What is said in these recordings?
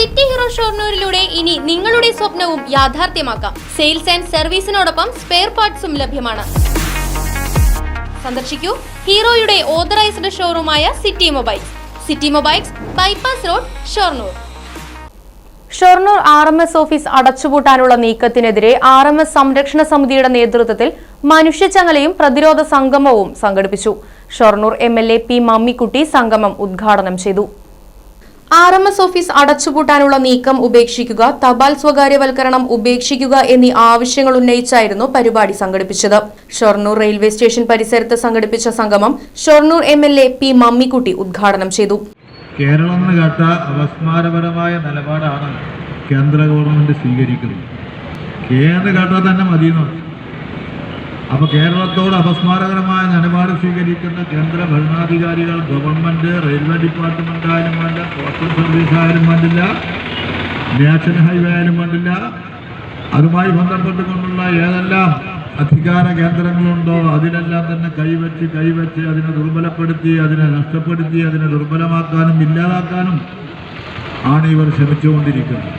City hero ഷോർണൂരിലൂടെ ഇനി നിങ്ങളുടെ സ്വപ്നവും യാഥാർത്ഥ്യമാക്കാം. സെയിൽസ് ആൻഡ് സർവീസിനോടൊപ്പം സ്പെയർ പാർട്സും ലഭ്യമാണ്. സന്ദർശിക്കൂ ഹീറോയുടെ authorised ഷോറൂമായ city mobiles. City mobiles bypass road Shoranur. Shoranur R M S office അടച്ചുപൂട്ടാനുള്ള നീക്കത്തിനെതിരെ ആർ എം എസ് സംരക്ഷണ സമിതിയുടെ നേതൃത്വത്തിൽ മനുഷ്യച്ചങ്ങലയും പ്രതിരോധ സംഗമവും സംഘടിപ്പിച്ചു. Shoranur M L A P Mammikutty സംഗമം ഉദ്ഘാടനം ചെയ്തു. ആർ എം എസ് ഓഫീസ് അടച്ചുപൂട്ടാനുള്ള നീക്കം ഉപേക്ഷിക്കുക തപാൽ സ്വകാര്യവൽക്കരണം ഉപേക്ഷിക്കുക എന്നീ ആവശ്യങ്ങൾ ഉന്നയിച്ചായിരുന്നു പരിപാടി സംഘടിപ്പിച്ചത്. ഷൊർണൂർ റെയിൽവേ സ്റ്റേഷൻ പരിസരത്ത് സംഘടിപ്പിച്ച സംഗമം Shoranur M L A P Mammikutty ഉദ്ഘാടനം ചെയ്തു. കേരളം എന്ന് അവസ്മാരപരമായ നിലപാടാണ് കേന്ദ്ര ഗവൺമെന്റ് സ്വീകരിക്കുന്നത്. കേന്ദ്ര തന്നെ മതിയെന്ന് പറഞ്ഞു അപ്പൊ കേരളത്തോട് അപസ്മാരകരമായ നിലപാട് സ്വീകരിക്കുന്ന കേന്ദ്ര ഭരണാധികാരികൾ ഗവൺമെന്റ് റെയിൽവേ ഡിപ്പാർട്ട്മെന്റ് ആയാലും വേണ്ട പോസ്റ്റൽ സർവീസ് ആയാലും വേണ്ടില്ല നാഷണൽ ഹൈവേ ആയാലും വേണ്ടില്ല. അതുമായി ബന്ധപ്പെട്ടുകൊണ്ടുള്ള ഏതെല്ലാം അധികാര കേന്ദ്രങ്ങളുണ്ടോ അതിനെല്ലാം തന്നെ കൈവച്ച് കൈവച്ച് അതിനെ ദുർബലപ്പെടുത്തി അതിനെ നഷ്ടപ്പെടുത്തി അതിനെ ദുർബലമാക്കാനും ഇല്ലാതാക്കാനും ആണ് ഇവർ ശ്രമിച്ചുകൊണ്ടിരിക്കുന്നത്.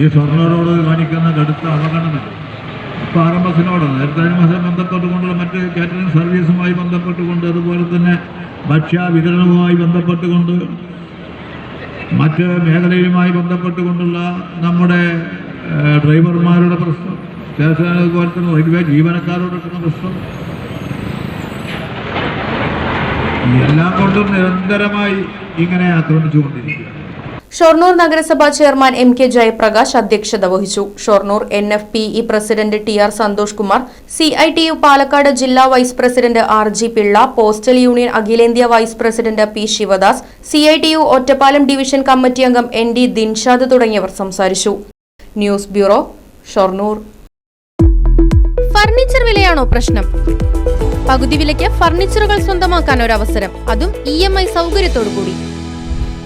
ഈ സ്വർണരോട് കാണിക്കുന്ന കടുത്ത അവഗണന. ഇപ്പം ആർ എം എസിനോട് നേരത്തെ ബന്ധപ്പെട്ട് ബന്ധപ്പെട്ടുകൊണ്ടുള്ള മറ്റ് കാറ്ററിംഗ് സർവീസുമായി ബന്ധപ്പെട്ടുകൊണ്ട് അതുപോലെ തന്നെ ഭക്ഷ്യ വിതരണവുമായി ബന്ധപ്പെട്ടുകൊണ്ട് മറ്റ് മേഖലയുമായി ബന്ധപ്പെട്ടുകൊണ്ടുള്ള നമ്മുടെ ഡ്രൈവർമാരുടെ പ്രശ്നം സ്റ്റേഷൻ അതുപോലെ തന്നെ റെയിൽവേ ജീവനക്കാരോടൊക്കെ പ്രശ്നം. എല്ലാം കൊണ്ടും നിരന്തരമായി ഇങ്ങനെ ആക്രമിച്ചുകൊണ്ടിരിക്കുക ഷൊർണൂർ നഗരസഭാ ചെയർമാൻ എം കെ ജയപ്രകാശ് അധ്യക്ഷത വഹിച്ചു. Shoranur N F P E president T R Santhosh Kumar C I T U Palakkad ജില്ലാ vice president R G Pillai postal union അഖിലേന്ത്യാ vice president P Sivadas C I T U Ottapalam division committee അംഗം N D Dinshad തുടങ്ങിയവർ സംസാരിച്ചു. News bureau Shoranur. Furniture വിലയാണോ പ്രശ്നം? പകുതി വിലയ്ക്ക് ഫർണിച്ചറുകൾ സ്വന്തമാക്കാൻ ഒരു അവസരം അതും ഇ എം ഐ സൗകര്യത്തോടു കൂടി